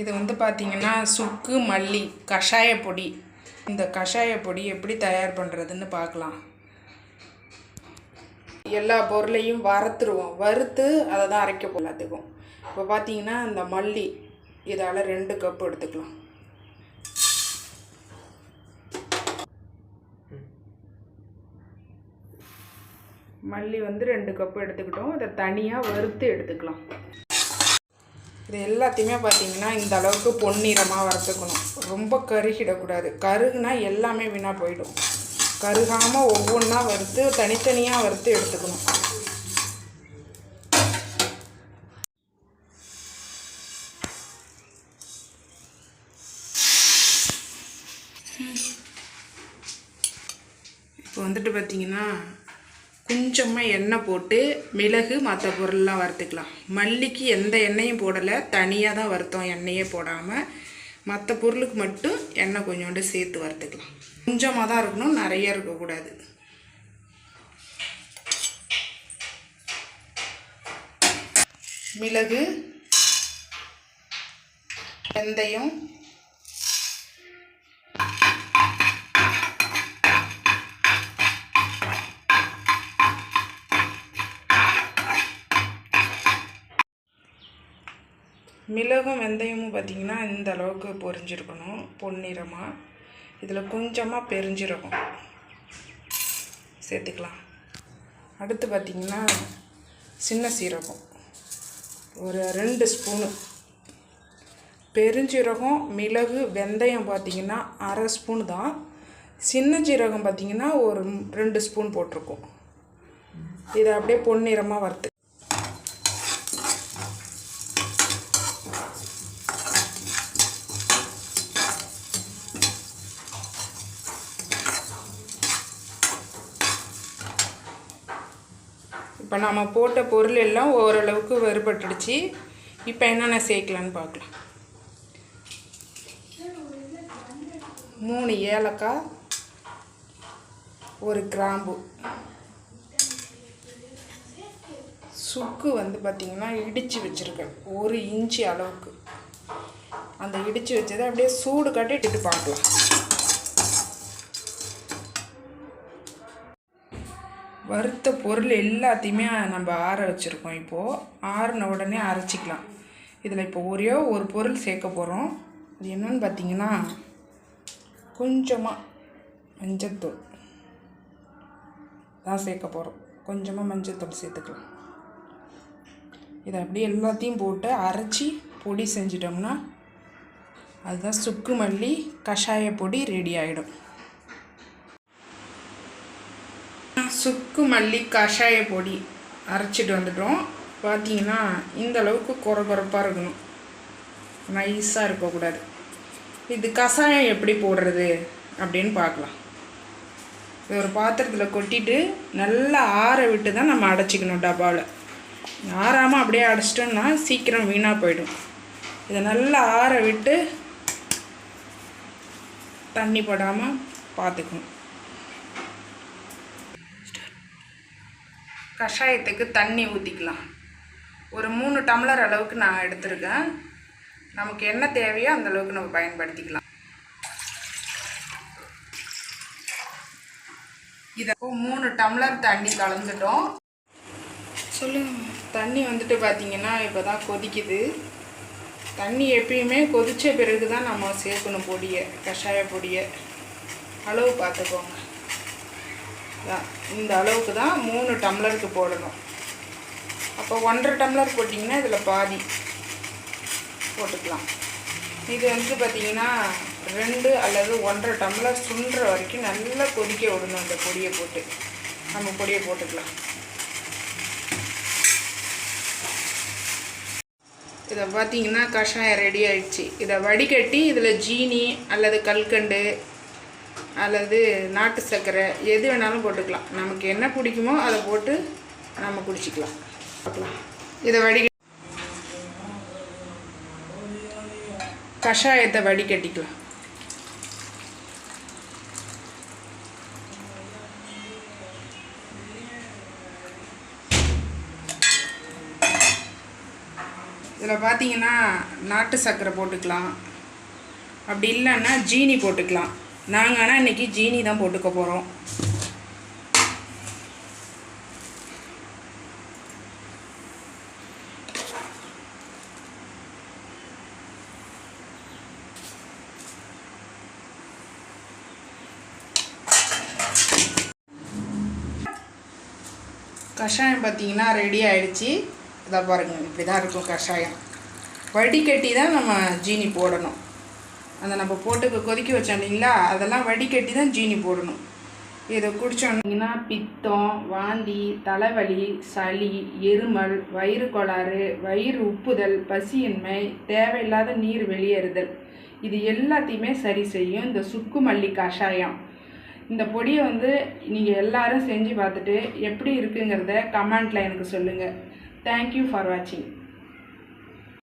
இது வந்து பார்த்திங்கன்னா சுக்கு மல்லி கஷாய பொடி. இந்த கஷாய பொடி எப்படி தயார் பண்ணுறதுன்னு பார்க்கலாம் எல்லா பொருளையும் வறுத்துருவோம். வறுத்து அதை தான் அரைக்க போகும் இப்போ பார்த்தீங்கன்னா இந்த மல்லி இதால் ரெண்டு கப் எடுத்துக்கலாம். மல்லி வந்து ரெண்டு கப்பு எடுத்துக்கிட்டோம். அதை தனியாக வறுத்து எடுத்துக்கலாம். இது எல்லாத்தையுமே பார்த்தீங்கன்னா இந்த அளவுக்கு பொன்னிறமாக வறுத்துக்கணும். ரொம்ப கருகிடக்கூடாது. கருகுனா எல்லாமே வீணாக போயிடும். கருகாமல் ஒவ்வொன்றா வறுத்து தனித்தனியாக வறுத்து எடுத்துக்கணும். இப்போ வந்துட்டு பார்த்தீங்கன்னா கொஞ்சமாக எண்ணெய் போட்டு மிளகு மற்ற பொருள்லாம் வறுத்துக்கலாம். மல்லிக்கு எந்த எண்ணெயும் போடலை. தனியாக தான் வறுத்தோம் எண்ணெயே போடாமல் மற்ற பொருளுக்கு மட்டும் எண்ணெய் கொஞ்சோண்டு சேர்த்து வறுத்துக்கலாம். கொஞ்சமாக தான் இருக்கணும் நிறைய இருக்கக்கூடாது. மிளகு வெந்தயம் மிளகும் வெந்தயமும் பார்த்திங்கன்னா இந்த அளவுக்கு பொரிஞ்சிருக்கணும் பொன்னிறமாக இதில் கொஞ்சமாக பெருஞ்சீரகம் சேர்த்துக்கலாம். அடுத்து பார்த்திங்கன்னா சின்ன சீரகம். ஒரு ரெண்டு ஸ்பூனு. பெருஞ்சீரகம் மிளகு வெந்தயம் பார்த்திங்கன்னா அரை ஸ்பூன் தான். சின்ன சீரகம் பார்த்திங்கன்னா ஒரு ரெண்டு ஸ்பூன் போட்டிருக்கோம். இதை அப்படியே பொன்னிறமாக வறுத்து இப்போ நம்ம போட்ட பொருள் எல்லாம் ஓரளவுக்கு வறுபட்டுடுச்சு. இப்போ என்னென்ன சேர்க்கலான்னு பார்க்கலாம். மூணு ஏலக்காய் ஒரு கிராம்பு. சுக்கு வந்து பார்த்திங்கன்னா இடித்து வச்சுருக்கேன். ஒரு இன்ச்சு அளவுக்கு. அந்த இடித்து வச்சதை அப்படியே சூடு காட்டிட்டு பார்க்கலாம். வறுத்த பொருள் எல்லாத்தையுமே நம்ம ஆற வச்சுருக்கோம். இப்போது ஆறின உடனே அரைச்சிக்கலாம். இதில் இப்போ ஒரே ஒரு பொருள் சேர்க்க போகிறோம் அது என்னன்னு பார்த்தீங்கன்னா கொஞ்சமாக மஞ்சத்தூள் தான் சேர்க்க போகிறோம் கொஞ்சமாக மஞ்சத்தூள் சேர்த்துக்கலாம். இதை அப்படியே எல்லாத்தையும் போட்டு அரைச்சி பொடி செஞ்சிட்டோம்னா அதுதான் சுக்கு மல்லி கஷாய பொடி ரெடி ஆகிடும் சுக்கு மல்லி கஷாய பொடி அரைச்சிட்டு வந்துட்டோம். பார்த்தீங்கன்னா இந்த அளவுக்கு குறை குறைப்பாக இருக்கணும். நைஸாக இருக்கக்கூடாது. இது கஷாயம் எப்படி போடுறது அப்படின்னு பார்க்கலாம். இது ஒரு பாத்திரத்தில் கொட்டிட்டு நல்லா ஆற விட்டு தான் நம்ம அடைச்சிக்கணும் டப்பாவில் ஆறாமல் அப்படியே அடைச்சிட்டோம்னா சீக்கிரம் வீணாக போயிடும். இதை நல்லா ஆற விட்டு தண்ணி படாமல் பார்த்துக்கணும். கஷாயத்துக்கு தண்ணி ஊற்றிக்கலாம் ஒரு மூணு டம்ளர் அளவுக்கு நான் எடுத்திருக்கேன். நமக்கு என்ன தேவையோ அந்த அளவுக்கு நம்ம பயன்படுத்திக்கலாம். இதை மூணு டம்ளர் தண்ணி கலந்துட்டோம். சொல்லுங்க தண்ணி வந்துட்டு பார்த்திங்கன்னா இப்போ தான் கொதிக்குது. தண்ணி எப்பயுமே கொதித்த பிறகு தான் நம்ம சேர்க்கணும் பொடியை கஷாய பொடியை. அளவு பார்த்துக்கோங்க. இந்த அளவுக்கு தான் மூணு டம்ளருக்கு போடணும். அப்போ ஒன்றரை டம்ளர் போட்டிங்கன்னா இதில் பாதி போட்டுக்கலாம். இது வந்து பார்த்திங்கன்னா ரெண்டு அல்லது ஒன்றரை டம்ளர் சுண்டுற வரைக்கும் நல்லா கொதிக்க விடணும் அந்த பொடியை போட்டு. நம்ம பொடியை போட்டுக்கலாம். இதை பார்த்தீங்கன்னா கஷாயம் ரெடி ஆயிடுச்சு. இதை வடிகட்டி இதில் ஜீனி அல்லது கல்கண்டு அல்லது நாட்டு சர்க்கரை எது வேணாலும் போட்டுக்கலாம். நமக்கு என்ன பிடிக்குமோ அதை போட்டு நம்ம குடிச்சிக்கலாம். இதை வடி கஷாயத்தை வடிகட்டிக்கலாம். இதில் பார்த்தீங்கன்னா நாட்டு சர்க்கரை போட்டுக்கலாம். அப்படி இல்லைன்னா ஜீனி போட்டுக்கலாம். நாங்கள் ஆனால் இன்றைக்கி ஜீனி தான் போட்டுக்க போகிறோம் கஷாயம் பார்த்தீங்கன்னா ரெடி ஆகிடுச்சி இதை பாருங்கள் இப்படி தான் இருக்கும் கஷாயம். வடிகட்டி தான் நம்ம ஜீனி போடணும். அந்த நம்ம போட்டு கொதிக்க வச்சோம் இல்லைங்களா? அதெல்லாம் வடிகட்டி தான் ஜீனி போடணும். இதை குடித்தோம்னா பித்தம் வாந்தி தலைவலி சளி எருமல் வயிறு கோளாறு வயிறு உப்புதல் பசியின்மை தேவையில்லாத நீர் வெளியேறுதல். இது எல்லாத்தையுமே சரி செய்யும் இந்த சுக்கு மல்லி கஷாயம். இந்த பொடியை வந்து நீங்கள் எல்லாரும் செஞ்சு பார்த்துட்டு எப்படி இருக்குங்கிறத கமெண்ட்டில் எனக்கு சொல்லுங்கள் தேங்க்யூ ஃபார் வாட்சிங்